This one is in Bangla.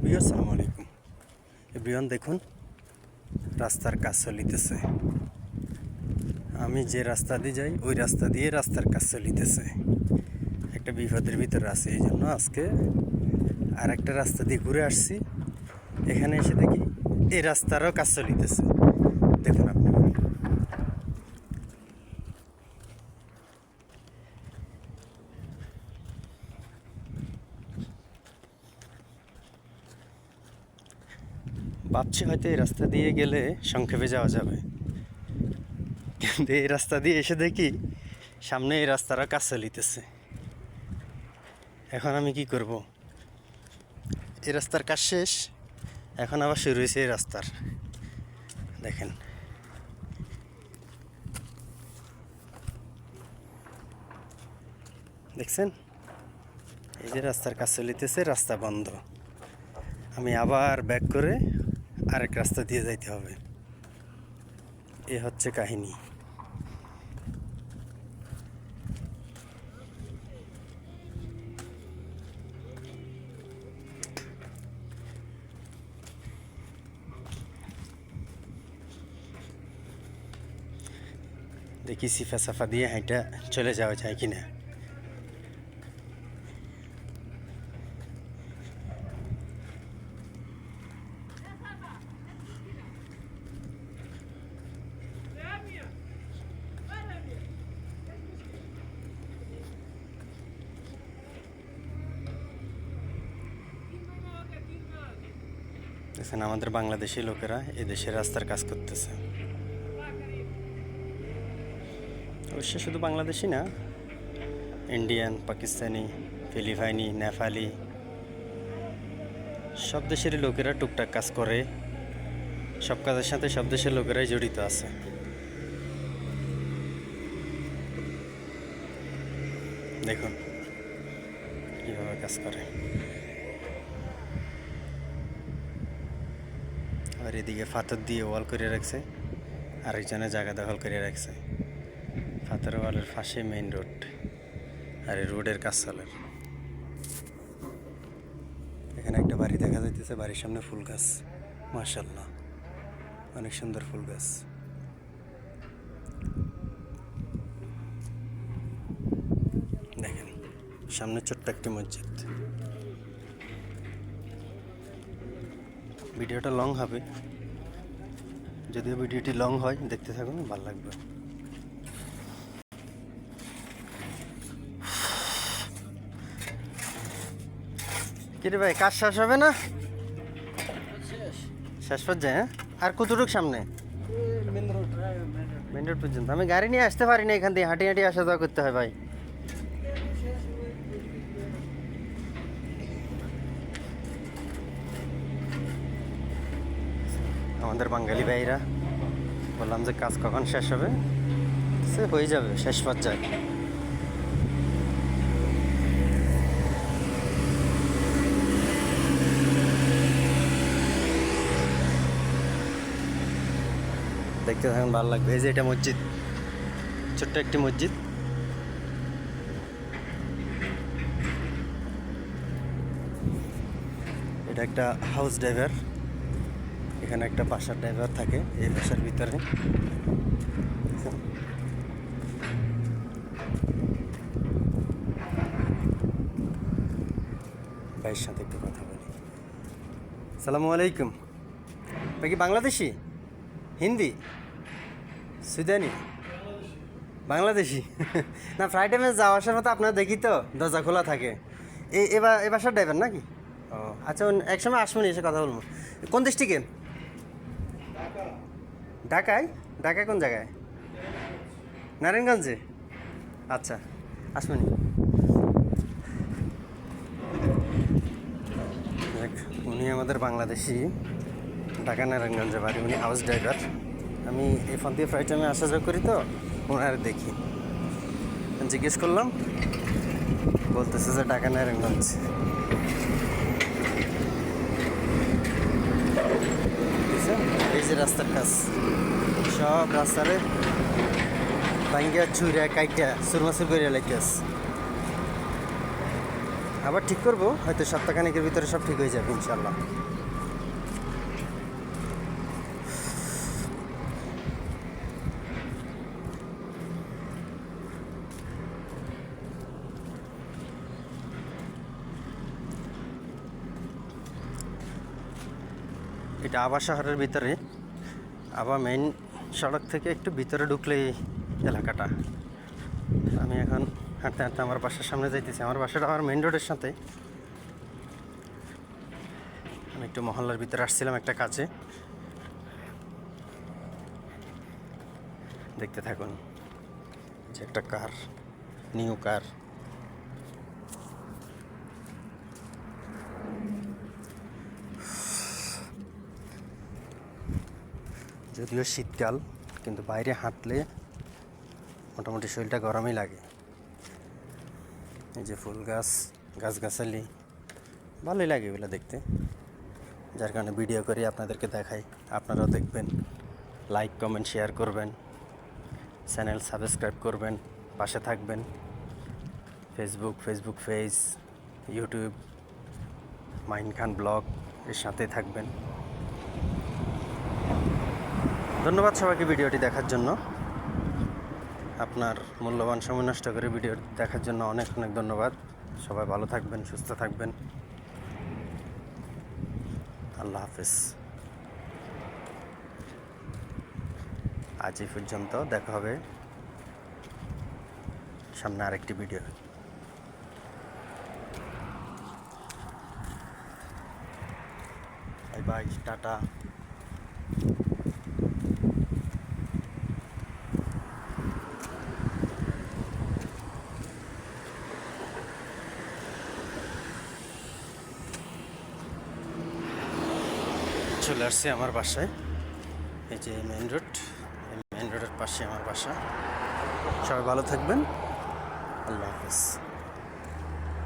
হ্যালো বিয় আলাইকুম। এভরিওয়ান, দেখুন, রাস্তার কাজ চলিতেছে। আমি যে রাস্তা দিয়ে যাই, ওই রাস্তা দিয়ে রাস্তার কাজ চলিতেছে। একটা বিপদের ভিতরে আছে, এই জন্য আজকে আর একটা রাস্তা দিয়ে ঘুরে আসছি। এখানে এসে দেখি এই রাস্তারও কাজ চলিতেছে দেখুন আপনি ভাবছি হয়তো এই রাস্তা দিয়ে গেলে সংক্ষেপে যাওয়া যাবে। কিন্তু এই রাস্তা দিয়ে এসে দেখি সামনে এই রাস্তাটা কাজ চলিতেছে এখন আমি কি করব? এই রাস্তার কাজ শেষ, এখন আবার শুরু হয়েছে এই রাস্তার। দেখেন। দেখছেন? এই যে রাস্তার কাজ চলিতেছে রাস্তা বন্ধ। আমি আবার ব্যাক করে আরেক রাস্তা দিয়ে যাইতে হবে। এ হচ্ছে কাহিনী। দেখি সিফা সাফা দিয়ে হাইটা চলে যাওয়া যায় কিনা। দেখছেন আমাদের বাংলাদেশি লোকেরা এই দেশের রাস্তার কাজ করতেছে। অবশ্য শুধু বাংলাদেশি না, ইন্ডিয়ান, পাকিস্তানি, ফিলিপাইনি, নেপালি, সব দেশেরই লোকেরা টুকটাক কাজ করে। সব কাজের সাথে সব দেশের লোকেরাই জড়িত আছে। দেখুন, কীভাবে কাজ করে। আর এদিকে ফাতর দিয়ে ওয়াল করে রাখছে, আরেকজনে জায়গা দখল করে রাখছে। ফাতর ওয়ালের পাশে মেইন রোড আর এই রোডের কাজ চলে এখানে একটা বাড়ি দেখা যাইতেছে, বাড়ির সামনে ফুল গাছ। মার্শাল্লাহ অনেক সুন্দর ফুল গাছ। দেখেন, সামনে ছোট্ট একটি মসজিদ। ভিডিওটা লং হবে। যদিও ভিডিওটি লং হয় দেখতে থাকুন ভালো লাগবে। কিরে ভাই কাজ শেষ হবে না? শেষ পর্যায়ে হ্যাঁ? আর কতটুক সামনে? মেন রোড পর্যন্ত। আমি গাড়ি নিয়ে আসতে পারি না এখান দিয়ে হাঁটি হাঁটি আসা যাওয়া করতে হয় ভাই। আমাদের বাঙালি ভাইরা। বললাম যে কাজ কখন শেষ হবে? সে হয়ে যাবে, শেষ পর্যায়ে। দেখতে থাকুন, ভালো লাগবে। এই যে এটা মসজিদ। ছোট্ট একটি মসজিদ। এটা একটা হাউস ড্রাইভার এখানে একটা বাসার ড্রাইভার থাকে এই বাসার ভিতরে। ভাইয়ের সাথে একটু কথা বলি। সালামু আলাইকুম। ভাই কি বাংলাদেশি? হিন্দি? সুদানি? বাংলাদেশি? না ফ্রাই টাইমে যাওয়া আসার মতো আপনার দেখি তো, দরজা খোলা থাকে। এই এবার, এ বাসার ড্রাইভার নাকি? ও আচ্ছা একসময় আসবেন এসে কথা বলব। কোন দেশ থেকে ঢাকায়? ঢাকায় কোন জায়গায়? নারায়ণগঞ্জে? আচ্ছা আসবেন উনি আমাদের বাংলাদেশি, ঢাকা নারায়ণগঞ্জে বাড়ি, উনি হাউস ড্রাইভার আমি এই ফোন দিয়ে ফ্রাইট টাইমে আসা যাওয়া করি তো, ওনার দেখি। জিজ্ঞেস করলাম, বলতেছে যে ঢাকা নারায়ণগঞ্জ। বুঝছেন? এই যে রাস্তার কাজ। সব রাস্তারে ভাঙ্গিয়া ছুঁড়া কাইটা সুরমাসুর করে লাইতেছে আবার ঠিক করব, হয়তো সপ্তাহখানেকের ভিতরে সব ঠিক হয়ে যাবে ইনশাল্লাহ এটা আবা শহরের ভিতরে। আবা মেইন সড়ক থেকে একটু ভিতরে ঢুকলেই এলাকাটা। আমি এখন হাঁটতে হাঁটতে আমার বাসার সামনে যাইতেছি। আমার বাসাটা আমার মেইন রোডের সাথে। আমি একটু মহল্লার ভিতরে আসছিলাম একটা কাজে। দেখতে থাকুন যে একটা কার নিউ কার যদিও শীতকাল, কিন্তু বাইরে হাঁটলে মোটামুটি শরীরটা গরমই লাগে। এই যে ফুল গাছ, গাছগাছালি, ভালোই লাগে এগুলো দেখতে। যার কারণে ভিডিও করে, আপনাদেরকে দেখাই। আপনারাও দেখবেন, লাইক, কমেন্ট, শেয়ার করবেন, চ্যানেল সাবস্ক্রাইব করবেন, পাশে থাকবেন। ফেসবুক ফেসবুক পেজ, ইউটিউব মাইন খান ব্লগ, এর সাথে থাকবেন। ধন্যবাদ সবাইকে ভিডিওটি দেখার জন্য। আপনার মূল্যবান সময় নষ্ট করে ভিডিও দেখার জন্য অনেক অনেক ধন্যবাদ। সবাই ভালো থাকবেন, সুস্থ থাকবেন। আল্লাহ হাফেজ। আজ এই পর্যন্ত দেখা হবে। সামনে আরেকটি ভিডিও। Bye bye tata. চলে আসছি আমার বাসায়। এই যে মেন রোড মেন রোডের পাশে আমার বাসা। সবাই ভালো থাকবেন। আল্লাহ হাফেজ।